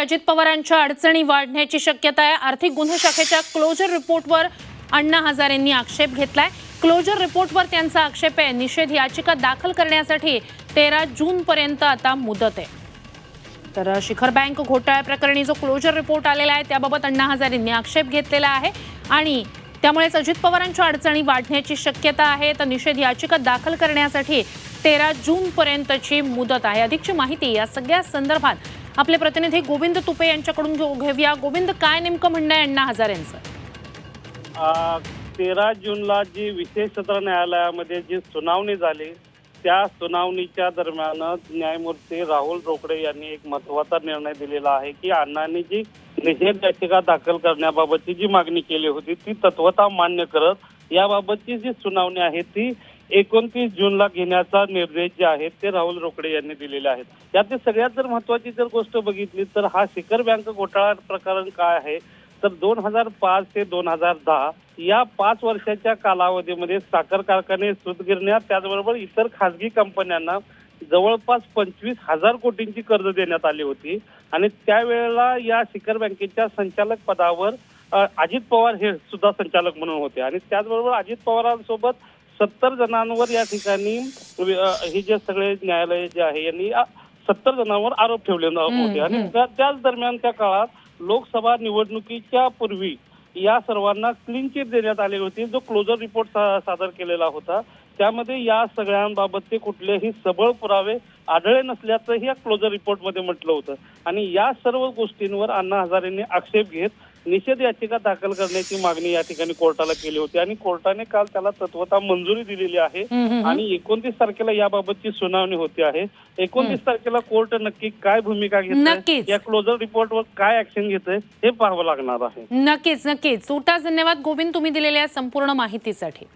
अजित पवारांच्या अडचणी वाढण्याची शक्यता आहे. आर्थिक गुन्हे शाखेच्या क्लोजर रिपोर्टवर अण्णा हजारेंनी आक्षेप घेतलाय. क्लोजर रिपोर्टवर त्यांचा आक्षेप आहे. निषेध याचिका दाखल करण्यासाठी तेरा जून पर्यंत आता मुदत आहे. तर शिखर बँक घोटाळ्याप्रकरणी जो क्लोजर रिपोर्ट आलेला आहे त्याबाबत अण्णा हजारेंनी आक्षेप घेतलेला आहे. आणि त्यामुळेच अजित पवारांच्या अडचणी वाढण्याची शक्यता आहे. तर निषेध याचिका दाखल करण्यासाठी तेरा जून पर्यंतची मुदत आहे. अधिकची माहिती या सगळ्या संदर्भात आपले प्रतिनिधी गोविंद तुपे यांच्याकडून घेऊया. गोविंद काय नेमकं म्हणणं आहे अण्णा हजार यांचं? तेरा जूनला जी विशेष सत्र न्यायालयामध्ये जी सुनावणी झाली त्या सुनावणीच्या दरम्यान न्यायमूर्ती राहुल रोकडे यांनी एक महत्त्वाचा निर्णय दिलेला आहे की अण्णांनी जी निषेध याचिका दाखल करण्याबाबतची जी मागणी केली होती ती तत्वता मान्य करत याबाबतची जी सुनावणी आहे ती एकोणतीस जूनला घेण्याचा निर्देश जे आहेत ते राहुल रोकडे यांनी दिलेले आहेत. यातली सगळ्यात जर महत्वाची जर गोष्ट बघितली तर हा शिखर बँक घोटाळा प्रकरण काय आहे? तर दोन हजार पाच ते दोन हजार दहा या पाच वर्षाच्या कालावधीमध्ये साखर कारखाने सुतगिरण्या त्याचबरोबर इतर खासगी कंपन्यांना जवळपास पंचवीस हजार कोटींची कर्ज देण्यात आली होती. आणि त्यावेळेला या शिखर बँकेच्या संचालक पदावर अजित पवार हे सुद्धा संचालक म्हणून होते. आणि त्याचबरोबर अजित पवारांसोबत सत्तर जणांवर या ठिकाणी हे जे सगळे न्यायालय जे आहे यांनी सत्तर जणांवर आरोप ठेवले होते. आणि त्या- त्याच दरम्यान त्या काळात लोकसभा निवडणुकीच्या पूर्वी या सर्वांना क्लीन चिट देण्यात आली होती. जो क्लोजर रिपोर्ट सा- सादर केलेला होता त्यामध्ये या सगळ्यांबाबतचे कुठलेही सबळ पुरावे आढळले नसल्याचं या क्लोजर रिपोर्टमध्ये म्हटलं होतं. आणि या सर्व गोष्टींवर अण्णा हजारेंनी आक्षेप घेत निषेध याचिका दाखल करण्याची मागणी या ठिकाणी कोर्टाला केली होती आणि कोर्टाने काल त्याला तत्वता मंजुरी दिलेली आहे आणि एकोणतीस तारखेला याबाबतची सुनावणी होते आहे. एकोणतीस तारखेला कोर्ट नक्की काय भूमिका घेत नक्कीच. या क्लोजर रिपोर्टवर काय ऍक्शन घेत हे पाहावं लागणार आहे. नक्कीच नक्कीच. सुटा धन्यवाद गोविंद तुम्ही दिलेल्या संपूर्ण माहितीसाठी.